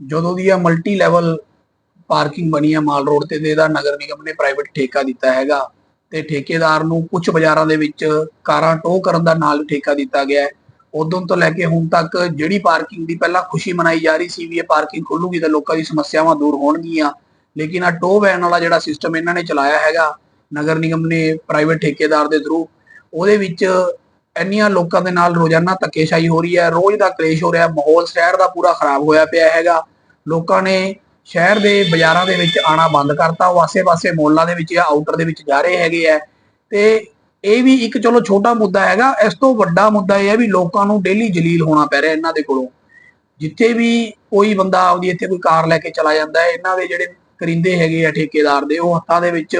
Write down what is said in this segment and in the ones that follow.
ਜਦੋਂ ਦੀ ਆ multi level parking ਬਣੀ ਆ ਮਾਲ ਰੋਡ ਤੇ ਤੇ ਇਹਦਾ ਨਗਰ ਨਿਗਮ ਨੇ ਪ੍ਰਾਈਵੇਟ ਠੇਕਾ ਦਿੱਤਾ ਹੈਗਾ। ਤੇ ਠੇਕੇਦਾਰ ਨੂੰ ਕੁਝ ਬਾਜ਼ਾਰਾਂ ਦੇ ਵਿੱਚ ਕਾਰਾਂ ਟੋ ਕਰਨ ਦਾ ਨਾਲ ਠੇਕਾ ਦਿੱਤਾ ਗਿਆ ਹੈ। ਉਦੋਂ ਤੋਂ ਲੈ ਕੇ ਹੁਣ ਤੱਕ ਜਿਹੜੀ ਪਾਰਕਿੰਗ ਦੀ ਪਹਿਲਾਂ ਖੁਸ਼ੀ ਮਨਾਈ ਜਾ ਰਹੀ ਸੀ ਵੀ ਇਹ ਪਾਰਕਿੰਗ ਖੁੱਲੂਗੀ ਤਾਂ ਲੋਕਾਂ ਦੀ ਸਮੱਸਿਆਵਾਂ ਦੂਰ ਹੋਣਗੀਆਂ। ਲੇਕਿਨ ਆ ਟੋ ਵੈਨ ਵਾਲਾ ਜਿਹੜਾ ਸਿਸਟਮ ਇਹਨਾਂ ਨੇ ਚਲਾਇਆ ਹੈਗਾ, ਨਗਰ ਨਿਗਮ ਨੇ ਪ੍ਰਾਈਵੇਟ ਠੇਕੇਦਾਰ ਦੇ ਥਰੂ ਉਹਦੇ ਵਿੱਚ ਇੰਨੀਆਂ ਲੋਕਾਂ ਦੇ ਨਾਲ ਰੋਜ਼ਾਨਾ ਧੱਕੇਸ਼ਾਹੀ ਹੋ ਰਹੀ ਹੈ, ਰੋਜ਼ ਦਾ ਕਲੇਸ਼ ਹੋ ਰਿਹਾ, ਮਾਹੌਲ ਸ਼ਹਿਰ ਦਾ ਪੂਰਾ ਖਰਾਬ ਹੋਇਆ ਪਿਆ ਹੈਗਾ। ਲੋਕਾਂ ਨੇ ਸ਼ਹਿਰ ਦੇ ਬਾਜ਼ਾਰਾਂ ਦੇ ਵਿੱਚ ਆਣਾ ਬੰਦ ਕਰਤਾ, ਉਹ ਆਸੇ-ਪਾਸੇ ਮੋਲਾਂ ਦੇ ਵਿੱਚ ਜਾਂ ਆਊਟਰ ਦੇ ਵਿੱਚ ਜਾ ਰਹੇ ਹੈਗੇ ਆ। ਤੇ ਇਹ ਵੀ ਇੱਕ ਚਲੋ ਛੋਟਾ ਮੁੱਦਾ ਹੈਗਾ, ਇਸ ਤੋਂ ਵੱਡਾ ਮੁੱਦਾ ਇਹ ਹੈ ਵੀ ਲੋਕਾਂ ਨੂੰ ਡੇਲੀ ਜਲੀਲ ਹੋਣਾ ਪੈ ਰਿਹਾ ਇਹਨਾਂ ਦੇ ਕੋਲੋਂ। ਜਿੱਥੇ ਵੀ ਕੋਈ ਬੰਦਾ ਆਪਦੀ ਇੱਥੇ ਕੋਈ ਕਾਰ ਲੈ ਕੇ ਚਲਾ ਜਾਂਦਾ ਹੈ, ਇਹਨਾਂ ਦੇ ਜਿਹੜੇ ਕਰਿੰਦੇ ਹੈਗੇ ਆ, ਠੇਕੇਦਾਰ ਦੇ, ਉਹ ਹੱਥਾਂ ਦੇ ਵਿੱਚ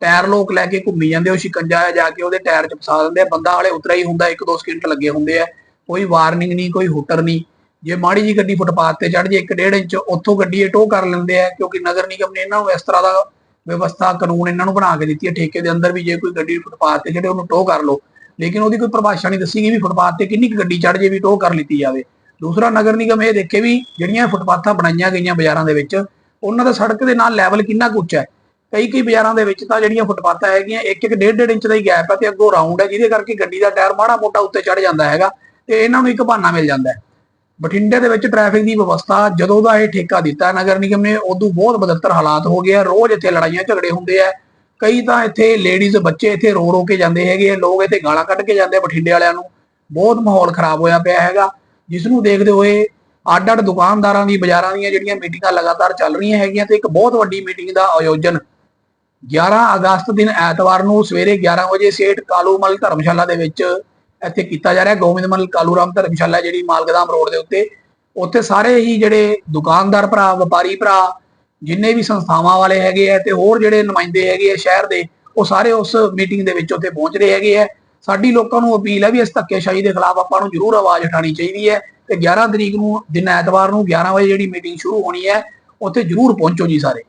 ਟਾਇਰ ਲੋਕ ਲੈ ਕੇ ਘੁੰਮੀ ਜਾਂਦੇ, ਉਹ ਸ਼ਿਕੰਜਾ ਜਾ ਕੇ ਉਹਦੇ ਟਾਇਰ 'ਚ ਫਸਾ ਦਿੰਦੇ ਆ, ਬੰਦਾ ਵਾਲੇ ਉਤਰਾ ਹੀ ਹੁੰਦਾ, ਇੱਕ ਦੋ ਸਕਿੰਟ ਲੱਗੇ ਹੁੰਦੇ ਆ, ਕੋਈ ਵਾਰਨਿੰਗ ਨਹੀਂ, ਕੋਈ ਹੁਟਰ ਨਹੀਂ। ਜੇ ਮਾੜੀ ਜੀ ਗੱਡੀ ਫੁੱਟਪਾਥ ਤੇ ਚੜ ਜੇ 1.5 ਇੰਚ, ਉੱਥੋਂ ਗੱਡੀ ਇਹ ਟੋ ਕਰ ਲੈਂਦੇ ਆ, ਕਿਉਂਕਿ ਨਗਰ ਨਿਗਮ ਨੇ ਇਹਨਾਂ ਨੂੰ ਇਸ ਤਰ੍ਹਾਂ ਦਾ ਵਿਵਸਥਾ, ਕਾਨੂੰਨ ਇਹਨਾਂ ਨੂੰ ਬਣਾ ਕੇ ਦਿੱਤੀ ਹੈ ਠੇਕੇ ਦੇ ਅੰਦਰ ਵੀ ਜੇ ਕੋਈ ਗੱਡੀ ਫੁੱਟਪਾਥ ਤੇ ਜਿਹੜੇ ਉਹਨੂੰ ਟੋ ਕਰ ਲਓ। ਲੇਕਿਨ ਉਹਦੀ ਕੋਈ ਪਰਿਭਾਸ਼ਾ ਨਹੀਂ ਦੱਸੀ ਗਈ ਵੀ ਫੁੱਟਪਾਥ ਤੇ ਕਿੰਨੀ ਕੁ ਗੱਡੀ ਚੜ ਜੇ ਵੀ ਟੋ ਕਰ ਲਿੱਤੀ ਜਾਵੇ। ਦੂਸਰਾ ਨਗਰ ਨਿਗਮ ਇਹ ਦੇਖੇ ਵੀ ਜਿਹੜੀਆਂ ਫੁੱਟਪਾਥਾਂ ਬਣਾਈਆਂ ਗਈਆਂ ਬਾਜ਼ਾਰਾਂ ਦੇ ਵਿੱਚ, ਉਹਨਾਂ ਦਾ ਸੜਕ ਦੇ ਨਾਲ ਲੈਵਲ ਕਿੰਨਾ ਕੁ ਉੱਚਾ ਹੈ? ਕਈ ਕਈ ਬਾਜ਼ਾਰਾਂ ਦੇ ਵਿੱਚ ਤਾਂ ਜਿਹੜੀਆਂ ਫੁੱਟਪਾਥਾਂ ਹੈਗੀਆਂ, ਇੱਕ ਇੱਕ ਡੇਢ ਡੇਢ ਇੰਚ ਦਾ ਹੀ ਗੈਪ ਹੈ ਤੇ ਅੱਗੋਂ ਰਾਉਂਡ ਹੈ, ਜਿਹਦੇ ਕਰਕੇ ਗੱਡੀ ਦਾ ਟਾਇਰ ਮਾੜਾ ਮੋਟਾ ਉੱਤੇ ਚੜ ਜਾਂਦਾ ਹੈਗਾ ਤੇ ਇਹਨਾਂ ਨੂੰ ਇੱਕ ਬਹਾਨਾ ਮਿਲ ਜਾਂਦਾ ਹੈ। ਬਠਿੰਡੇ ਦੇ ਵਿੱਚ ਟ੍ਰੈਫਿਕ ਦੀ ਵਿਵਸਥਾ ਜਦੋਂ ਦਾ ਇਹ ਠੇਕਾ ਦਿੱਤਾ ਨਗਰ ਨਿਗਮ ਨੇ ਉਦੋਂ ਬਹੁਤ ਬਦਤਰ ਹਾਲਾਤ ਹੋ ਗਏ ਆ, ਰੋਜ਼ ਇੱਥੇ ਲੜਾਈਆਂ ਝਗੜੇ ਹੁੰਦੇ ਆ। ਕਈ ਤਾਂ ਇੱਥੇ ਲੇਡੀਜ਼ ਬੱਚੇ ਇੱਥੇ ਰੋ ਰੋ ਕੇ ਜਾਂਦੇ ਹੈਗੇ ਆ, ਲੋਕ ਇੱਥੇ ਗਾਲਾਂ ਕੱਢ ਕੇ ਜਾਂਦੇ ਬਠਿੰਡੇ ਵਾਲਿਆਂ ਨੂੰ। ਬਹੁਤ ਮਾਹੌਲ ਖਰਾਬ ਹੋਇਆ ਪਿਆ ਹੈਗਾ, ਜਿਸ ਨੂੰ ਦੇਖਦੇ ਹੋਏ ਅੱਡ ਅੱਡ ਦੁਕਾਨਦਾਰਾਂ ਦੀ, ਬਾਜ਼ਾਰਾਂ ਦੀਆਂ ਜਿਹੜੀਆਂ ਮੀਟਿੰਗਾਂ ਲਗਾਤਾਰ ਚੱਲ ਰਹੀਆਂ ਹੈਗੀਆਂ ਤੇ ਇੱਕ ਬਹੁਤ ਵੱਡੀ ਮੀਟਿੰਗ ਦਾ ਆਯੋਜਨ 11 ਅਗਸਤ ਦਿਨ ਐਤਵਾਰ ਨੂੰ ਸਵੇਰੇ 11 ਵਜੇ ਸੇਠ ਕਾਲੂਮਲ ਧਰਮਸ਼ਾਲਾ ਦੇ ਵਿੱਚ ਇੱਥੇ ਕੀਤਾ ਜਾ ਰਿਹਾ ਗੋਬਿੰਦਮਲ ਕਾਲੂਰਾਮ ਧਰਮਸ਼ਾਲਾ ਜਿਹੜੀ ਮਾਲਗਦਾਮ ਰੋਡ ਦੇ ਉੱਤੇ। ਉੱਥੇ ਸਾਰੇ ਹੀ ਜਿਹੜੇ ਦੁਕਾਨਦਾਰ ਭਰਾ, ਵਪਾਰੀ ਭਰਾ, ਜਿੰਨੇ ਵੀ ਸੰਸਥਾਵਾਂ ਵਾਲੇ ਹੈਗੇ ਆ ਤੇ ਹੋਰ ਜਿਹੜੇ ਨੁਮਾਇੰਦੇ ਹੈਗੇ ਆ ਸ਼ਹਿਰ ਦੇ, ਉਹ ਸਾਰੇ ਉਸ ਮੀਟਿੰਗ ਦੇ ਵਿੱਚ ਉੱਥੇ ਪਹੁੰਚ ਰਹੇ ਹੈਗੇ ਆ। ਸਾਡੀ ਲੋਕਾਂ ਨੂੰ ਅਪੀਲ ਹੈ ਵੀ ਇਸ ਧੱਕੇਸ਼ਾਹੀ ਦੇ ਖਿਲਾਫ ਆਪਾਂ ਨੂੰ ਜ਼ਰੂਰ ਆਵਾਜ਼ ਉਠਾਣੀ ਚਾਹੀਦੀ ਹੈ ਤੇ 11 ਤਰੀਕ ਨੂੰ, ਦਿਨ ਐਤਵਾਰ ਨੂੰ 11 ਵਜੇ ਜਿਹੜੀ ਮੀਟਿੰਗ ਸ਼ੁਰੂ ਹੋਣੀ ਹੈ, ਉੱਥੇ ਜ਼ਰੂਰ ਪਹੁੰਚੋ ਜੀ ਸਾਰੇ।